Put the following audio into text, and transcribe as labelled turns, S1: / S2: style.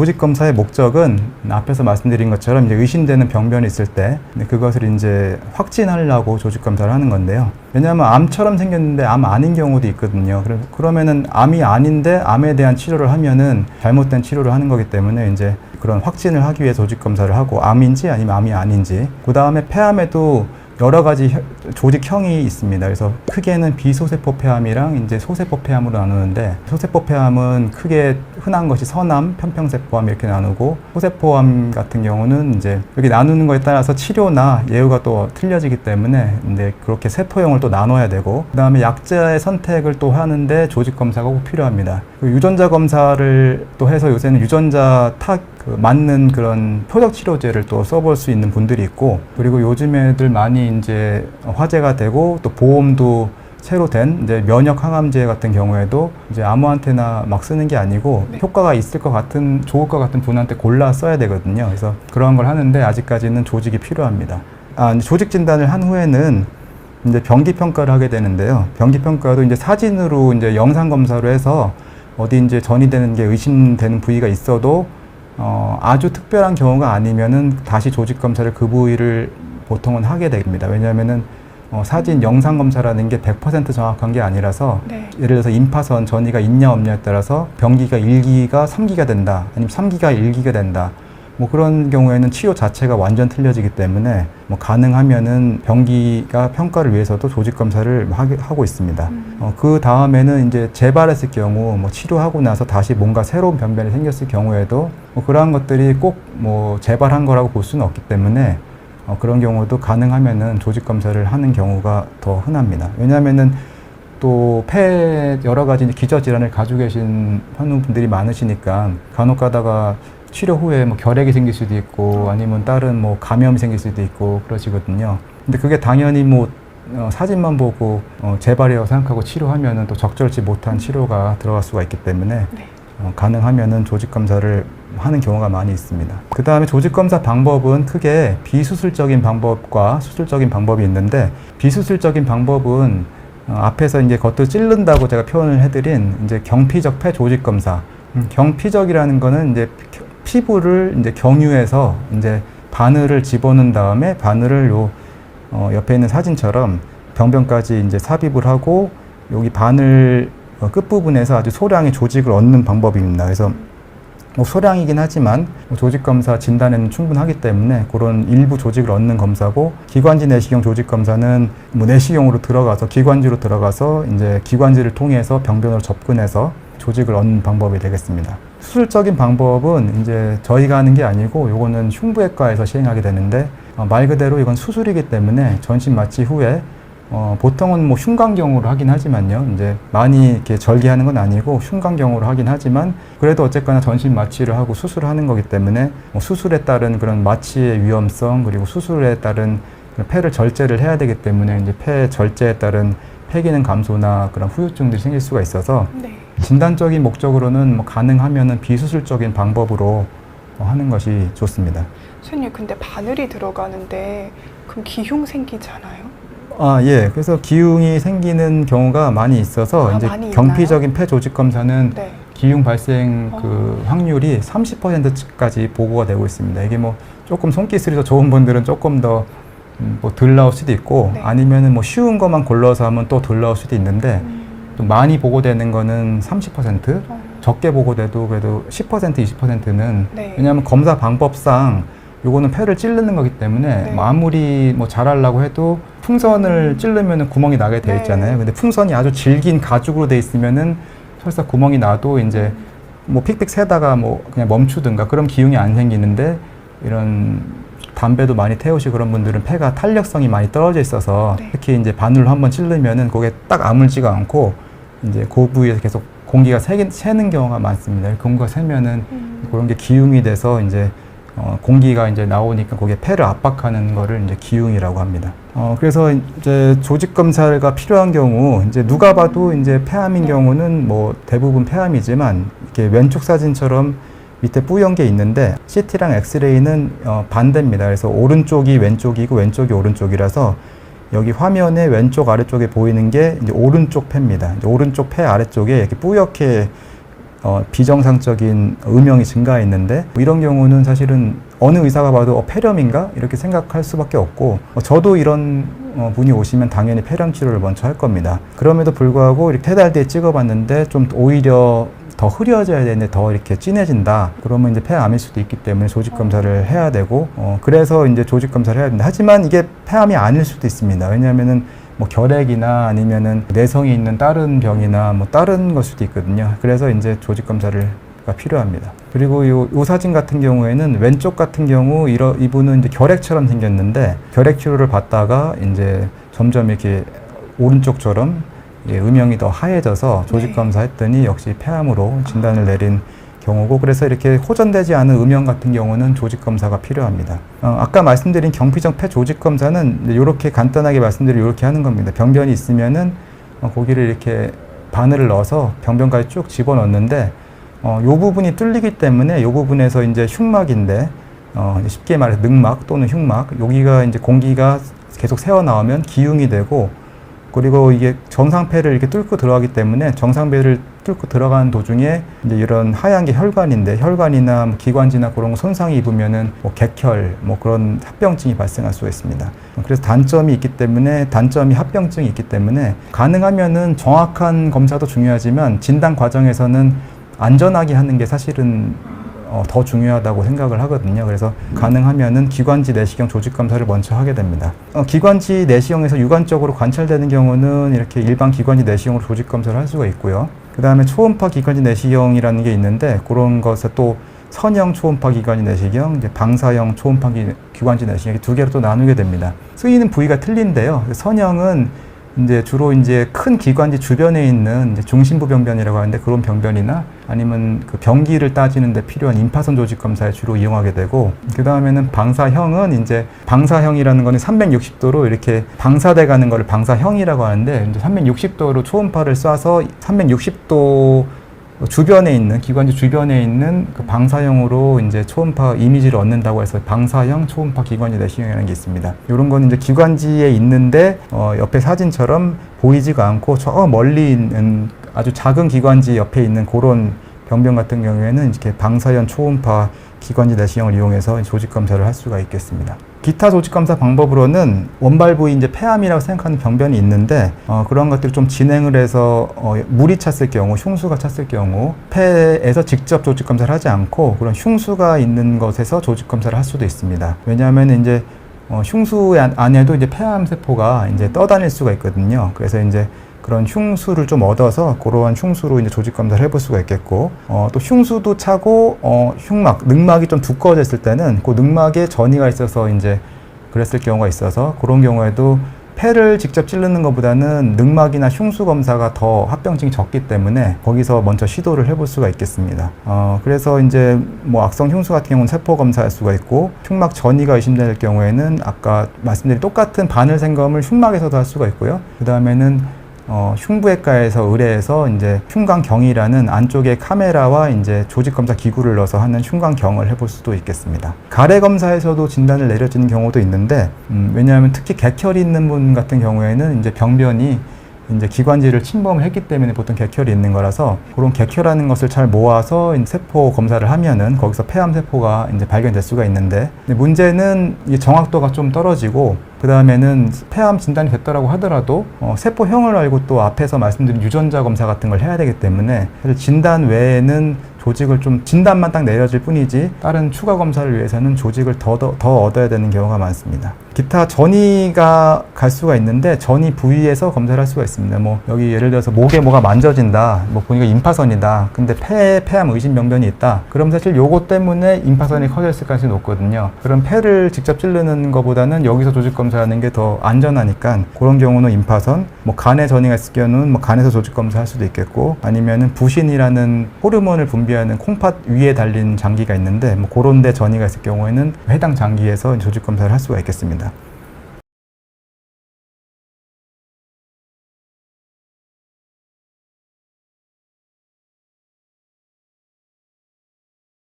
S1: 조직 검사의 목적은 앞에서 말씀드린 것처럼 이제 의심되는 병변이 있을 때 그것을 이제 확진하려고 조직 검사를 하는 건데요. 왜냐하면 암처럼 생겼는데 암 아닌 경우도 있거든요. 그러면은 암이 아닌데 암에 대한 치료를 하면은 잘못된 치료를 하는 거기 때문에 이제 그런 확진을 하기 위해 조직 검사를 하고 암인지 아니면 암이 아닌지 그 다음에 폐암에도 여러 가지 혀- 조직형이 있습니다. 그래서 크게는 비소세포 폐암이랑 이제 소세포 폐암으로 나누는데 소세포 폐암은 크게 흔한 것이 선암, 편평세포암 이렇게 나누고 소세포암 같은 경우는 이제 여기 나누는 거에 따라서 치료나 예후가 또 틀려지기 때문에 이제 그렇게 세포형을 또 나눠야 되고 그다음에 약자의 선택을 또 하는데 조직 검사가 꼭 필요합니다. 그 유전자 검사를 또 해서 요새는 유전자 탁 그 맞는 그런 표적 치료제를 또 써볼 수 있는 분들이 있고 그리고 요즘 애들 많이 이제 화제가 되고 또 보험도 새로 된 이제 면역 항암제 같은 경우에도 이제 아무한테나 막 쓰는 게 아니고
S2: 네.
S1: 효과가 있을 것 같은 좋을 것 같은 분한테 골라 써야 되거든요. 그래서 그런 걸 하는데 아직까지는 조직이 필요합니다. 아, 조직 진단을 한 후에는 이제 병기 평가를 하게 되는데요. 병기 평가도 이제 사진으로 이제 영상 검사로 해서 어디 이제 전이 되는 게 의심되는 부위가 있어도 어, 아주 특별한 경우가 아니면은 다시 조직 검사를 그 부위를 보통은 하게 됩니다. 왜냐하면은 어, 사진 영상 검사라는 게 100% 정확한 게 아니라서
S2: 네.
S1: 예를 들어서 임파선 전이가 있냐 없냐에 따라서 병기가 1기가 3기가 된다. 아니면 3기가 1기가 된다. 뭐 그런 경우에는 치료 자체가 완전 틀려지기 때문에 뭐 가능하면은 병기가 평가를 위해서도 조직 검사를 하게- 하고 있습니다.
S2: 음.
S1: 어, 그 다음에는 이제 재발했을 경우 뭐 치료하고 나서 다시 뭔가 새로운 변변이 생겼을 경우에도 뭐 그러한 것들이 꼭 뭐 재발한 거라고 볼 수는 없기 때문에 어, 그런 경우도 가능하면은 조직 검사를 하는 경우가 더 흔합니다. 왜냐하면은 또 폐 여러 가지 기저 질환을 가지고 계신 환우분들이 많으시니까 간혹 가다가 치료 후에 뭐 결핵이 생길 수도 있고 아니면 다른 뭐 감염이 생길 수도 있고 그러시거든요. 근데 그게 당연히 뭐 어, 사진만 보고 어, 재발이라고 생각하고 치료하면은 또 적절치 못한 치료가 들어갈 수가 있기 때문에
S2: 네.
S1: 어, 가능하면은 조직 검사를 하는 경우가 많이 있습니다. 그 다음에 조직 검사 방법은 크게 비수술적인 방법과 수술적인 방법이 있는데 비수술적인 방법은 어, 앞에서 이제 겉을 찌른다고 제가 표현을 해드린 이제 경피적 폐 조직 검사. 음, 경피적이라는 거는 이제 피- 피부를 이제 경유해서 이제 바늘을 집어넣은 다음에 바늘을 요 어, 옆에 있는 사진처럼 병변까지 이제 삽입을 하고 여기 바늘 어, 끝부분에서 아주 소량의 조직을 얻는 방법입니다. 그래서 뭐 소량이긴 하지만 뭐 조직 검사 진단에는 충분하기 때문에 그런 일부 조직을 얻는 검사고 기관지 내시경 조직 검사는 뭐 내시경으로 들어가서 기관지로 들어가서 이제 기관지를 통해서 병변으로 접근해서 조직을 얻는 방법이 되겠습니다. 수술적인 방법은 이제 저희가 하는 게 아니고 요거는 흉부외과에서 시행하게 되는데 어, 말 그대로 이건 수술이기 때문에 전신 마취 후에 어, 보통은 뭐 흉곽경으로 하긴 하지만요. 이제 많이 이렇게 절개하는 건 아니고 흉곽경으로 하긴 하지만 그래도 어쨌거나 전신 마취를 하고 수술을 하는 거기 때문에 뭐 수술에 따른 그런 마취의 위험성 그리고 수술에 따른 폐를 절제를 해야 되기 때문에 이제 폐 절제에 따른 폐기능 감소나 그런 후유증들이 생길 수가 있어서
S2: 네.
S1: 진단적인 목적으로는 뭐 가능하면은 비수술적인 방법으로 어, 하는 것이 좋습니다.
S2: 선생님 근데 바늘이 들어가는데 그럼 기흉 생기잖아요.
S1: 아, 예. 그래서 기흉이 생기는 경우가 많이 있어서
S2: 아,
S1: 이제
S2: 많이
S1: 경피적인 폐 조직 검사는
S2: 네.
S1: 기흉 발생 그
S2: 어.
S1: 확률이 30%까지 보고가 되고 있습니다. 이게 뭐 조금 손기술이 더 좋은 분들은 조금 더 음, 뭐덜 나올 수도 있고
S2: 네.
S1: 아니면은 뭐 쉬운 것만 골라서 하면 또 덜 나올 수도 있는데
S2: 음.
S1: 좀 많이 보고되는 거는 30%
S2: 어.
S1: 적게 보고돼도 그래도 10% 20%는
S2: 네.
S1: 왜냐하면 검사 방법상 요거는 폐를 찌르는 거기 때문에
S2: 네.
S1: 뭐 아무리 뭐 잘하려고 해도 풍선을 찌르면은 구멍이 나게 돼
S2: 네.
S1: 있잖아요. 근데 풍선이 아주 질긴 가죽으로 돼 있으면은 설사 구멍이 나도 이제 뭐 픽픽 세다가 뭐 그냥 멈추든가 그럼 기흉이 안 생기는데 이런 담배도 많이 태우시고 그런 분들은 폐가 탄력성이 많이 떨어져 있어서
S2: 네.
S1: 특히 이제 바늘로 한번 찌르면은 그게 딱 아물지가 않고 이제 그 부위에서 계속 공기가 새긴, 새는 경우가 많습니다. 공기가 새면은
S2: 음.
S1: 그런 게 기흉이 돼서 이제 어, 공기가 이제 나오니까 거기에 폐를 압박하는 거를 이제 기흉이라고 합니다. 어, 그래서 이제 조직 검사가 필요한 경우 이제 누가 봐도 이제 폐암인
S2: 네.
S1: 경우는 뭐 대부분 폐암이지만 이렇게 왼쪽 사진처럼 밑에 뿌연 게 있는데 CT랑 엑스레이는 어, 반대입니다. 그래서 오른쪽이 왼쪽이고 왼쪽이 오른쪽이라서 여기 화면의 왼쪽 아래쪽에 보이는 게 이제 오른쪽 폐입니다. 이제 오른쪽 폐 아래쪽에 이렇게 뿌옇게 어, 비정상적인 음영이 증가했는데 뭐 이런 경우는 사실은 어느 의사가 봐도 어, 폐렴인가 이렇게 생각할 수밖에 없고 어, 저도 이런 어, 분이 오시면 당연히 폐렴 치료를 먼저 할 겁니다. 그럼에도 불구하고 이렇게 세달 뒤에 찍어봤는데 좀 오히려 더 흐려져야 되는데 더 이렇게 진해진다. 그러면 이제 폐암일 수도 있기 때문에 조직 검사를 해야 되고, 어, 그래서 이제 조직 검사를 해야 된다. 하지만 이게 폐암이 아닐 수도 있습니다. 왜냐하면은 뭐 결핵이나 아니면은 내성이 있는 다른 병이나 뭐 다른 걸 수도 있거든요. 그래서 이제 조직 검사를 가 필요합니다. 그리고 요, 요 사진 같은 경우에는 왼쪽 같은 경우 이러, 이분은 이제 결핵처럼 생겼는데 결핵 치료를 받다가 이제 점점 이렇게 오른쪽처럼 예, 음영이 더 하얘져서 조직 검사했더니 역시 폐암으로 진단을 내린 경우고 그래서 이렇게 호전되지 않은 음영 같은 경우는 조직 검사가 필요합니다. 어, 아까 말씀드린 경피적 폐 조직 검사는 이렇게 간단하게 말씀드리면 이렇게 하는 겁니다. 병변이 있으면은 어, 고기를 이렇게 바늘을 넣어서 병변까지 쭉 집어넣는데 어, 요 부분이 뚫리기 때문에 요 부분에서 이제 흉막인데 어, 쉽게 말해서 늑막 또는 흉막 여기가 이제 공기가 계속 새어 나오면 기흉이 되고 그리고 이게 정상폐를 이렇게 뚫고 들어가기 때문에 정상배를 뚫고 들어가는 도중에 이제 이런 하얀 게 혈관인데 혈관이나 뭐 기관지나 그런 거 손상이 입으면은 뭐 객혈 뭐 그런 합병증이 발생할 수가 있습니다. 그래서 단점이 있기 때문에 단점이 합병증이 있기 때문에 가능하면은 정확한 검사도 중요하지만 진단 과정에서는 안전하게 하는 게 사실은 어, 더 중요하다고 생각을 하거든요. 그래서 가능하면은 기관지 내시경 조직 검사를 먼저 하게 됩니다. 어, 기관지 내시경에서 유관적으로 관찰되는 경우는 이렇게 일반 기관지 내시경으로 조직 검사를 할 수가 있고요. 그 다음에 초음파 기관지 내시경이라는 게 있는데 그런 것에 또 선형 초음파 기관지 내시경, 이제 방사형 초음파 기- 기관지 내시경 두 개로 또 나누게 됩니다. 쓰이는 부위가 틀린데요. 선형은 이제 주로 이제 큰 기관지 주변에 있는 중심부 병변이라고 하는데 그런 병변이나 아니면 그 병기를 따지는데 필요한 임파선 조직 검사에 주로 이용하게 되고 그 다음에는 방사형은 이제 방사형이라는 거는 360도로 이렇게 방사돼 가는 거를 방사형이라고 하는데 이제 360도로 초음파를 쏴서 360도 주변에 있는 기관지 주변에 있는 그 방사형으로 이제 초음파 이미지를 얻는다고 해서 방사형 초음파 기관지 내시경이라는 게 있습니다. 이런 거는 이제 기관지에 있는데 어, 옆에 사진처럼 보이지가 않고 저 멀리 있는 아주 작은 기관지 옆에 있는 그런 병변 같은 경우에는 이렇게 방사형 초음파 기관지 내시경을 이용해서 조직 검사를 할 수가 있겠습니다. 기타 조직 검사 방법으로는 원발 부위 이제 폐암이라고 생각하는 병변이 있는데 어, 그런 것들을 좀 진행을 해서 어, 물이 찼을 경우, 흉수가 찼을 경우 폐에서 직접 조직 검사를 하지 않고 그런 흉수가 있는 것에서 조직 검사를 할 수도 있습니다. 왜냐하면 이제 어, 흉수 안- 안에도 이제 폐암 세포가 이제 떠다닐 수가 있거든요. 그래서 이제 그런 흉수를 좀 얻어서 그러한 흉수로 이제 조직 검사를 해볼 수가 있겠고 어, 또 흉수도 차고 어, 흉막, 늑막이 좀 두꺼워졌을 때는 그 늑막에 전이가 있어서 이제 그랬을 경우가 있어서 그런 경우에도 폐를 직접 찌르는 것보다는 늑막이나 흉수 검사가 더 합병증이 적기 때문에 거기서 먼저 시도를 해볼 수가 있겠습니다. 어, 그래서 이제 뭐 악성 흉수 같은 경우는 세포 검사할 수가 있고 흉막 전이가 의심될 경우에는 아까 말씀드린 똑같은 바늘 생검을 흉막에서도 할 수가 있고요. 그 다음에는 어, 흉부외과에서 의뢰해서 이제 흉광경이라는 안쪽에 카메라와 이제 조직 검사 기구를 넣어서 하는 흉광경을 해볼 수도 있겠습니다. 가래 검사에서도 진단을 내려지는 경우도 있는데 음, 왜냐하면 특히 객혈이 있는 분 같은 경우에는 이제 병변이 이제 기관지를 침범을 했기 때문에 보통 객혈이 있는 거라서 그런 객혈하는 것을 잘 모아서 세포 검사를 하면은 거기서 폐암 세포가 이제 발견될 수가 있는데 문제는 이 정확도가 좀 떨어지고 그 다음에는 폐암 진단이 됐더라고 하더라도 어, 세포형을 알고 또 앞에서 말씀드린 유전자 검사 같은 걸 해야 되기 때문에 사실 진단 외에는 조직을 좀 진단만 딱 내려질 뿐이지 다른 추가 검사를 위해서는 조직을 더, 더, 더 얻어야 되는 경우가 많습니다. 기타 전이가 갈 수가 있는데 전이 부위에서 검사를 할 수가 있습니다. 뭐 여기 예를 들어서 목에 뭐가 만져진다. 뭐 보니까 임파선이다. 근데 폐에 폐암 의심 병변이 있다. 그럼 사실 요거 때문에 임파선이 커져 있을 가능성이 높거든요. 그럼 폐를 직접 찌르는 것보다는 여기서 조직 검사하는 게 더 안전하니까 그런 경우는 임파선, 뭐 간에 전이가 있을 경우는 뭐 간에서 조직 검사할 수도 있겠고 아니면은 부신이라는 호르몬을 분비하는 콩팥 위에 달린 장기가 있는데 뭐 그런 데 전이가 있을 경우에는 해당 장기에서 조직 검사를 할 수가 있겠습니다.